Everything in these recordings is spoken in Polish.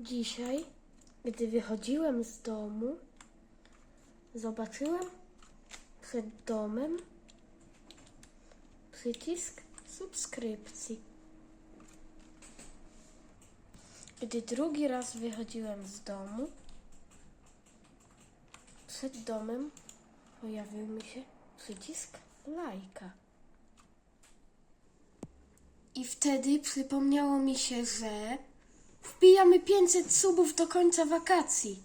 Dzisiaj, gdy wychodziłem z domu, zobaczyłem przed domem przycisk subskrypcji. Gdy drugi raz wychodziłem z domu, przed domem pojawił mi się przycisk lajka. I wtedy przypomniało mi się, że wbijamy 500 subów do końca wakacji.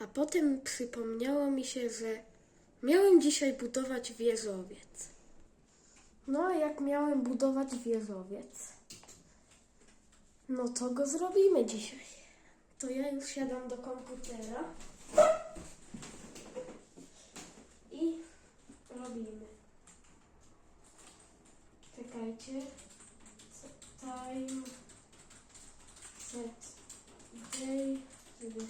A potem przypomniało mi się, że miałem dzisiaj budować wieżowiec. No a jak miałem budować wieżowiec, no to go zrobimy dzisiaj. To ja już siadam do komputera i robimy. Czekajcie. Time. Set day. Żeby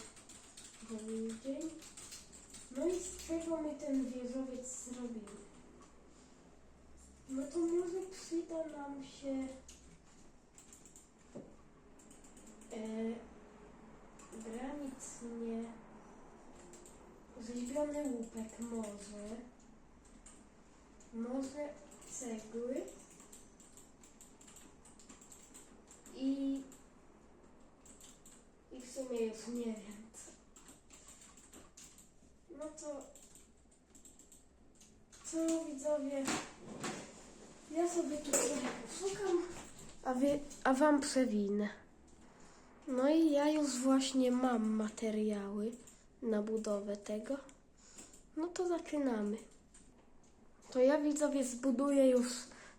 był dzień. No i z czego my ten wieżowiec zrobimy? No to może przyda nam się e, granic nie rzeźbiony łupek może może cegły i i w sumie już nie wiem. No to co widzowie? Ja sobie tu trochę poszukam. A, wie, a wam przewinę. No i ja już właśnie mam materiały na budowę tego. No to zaczynamy. To ja widzowie zbuduję już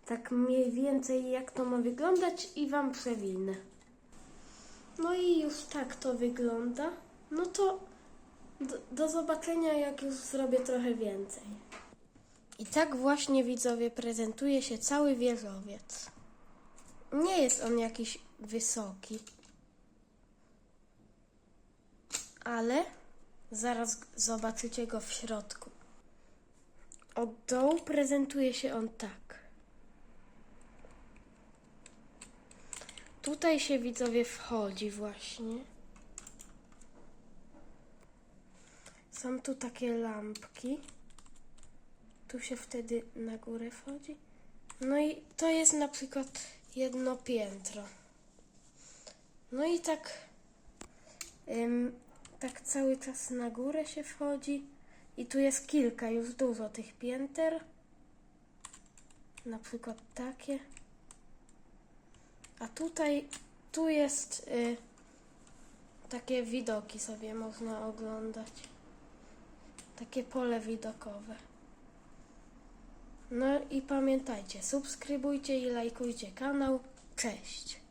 tak mniej więcej jak to ma wyglądać i wam przewinę. No i już tak to wygląda. No to do, do zobaczenia jak już zrobię trochę więcej. I tak właśnie widzowie prezentuje się cały wieżowiec. Nie jest on jakiś wysoki. Ale zaraz zobaczycie go w środku. Od dołu prezentuje się on tak. Tutaj się widzowie wchodzi właśnie. Są tu takie lampki. Tu się wtedy na górę wchodzi. No i to jest na przykład jedno piętro. No i tak, ym, tak cały czas na górę się wchodzi. I tu jest kilka, już dużo tych pięter. Na przykład takie. A tutaj, tu jest y, takie widoki sobie można oglądać. Takie pole widokowe. No i pamiętajcie, subskrybujcie i lajkujcie kanał. Cześć!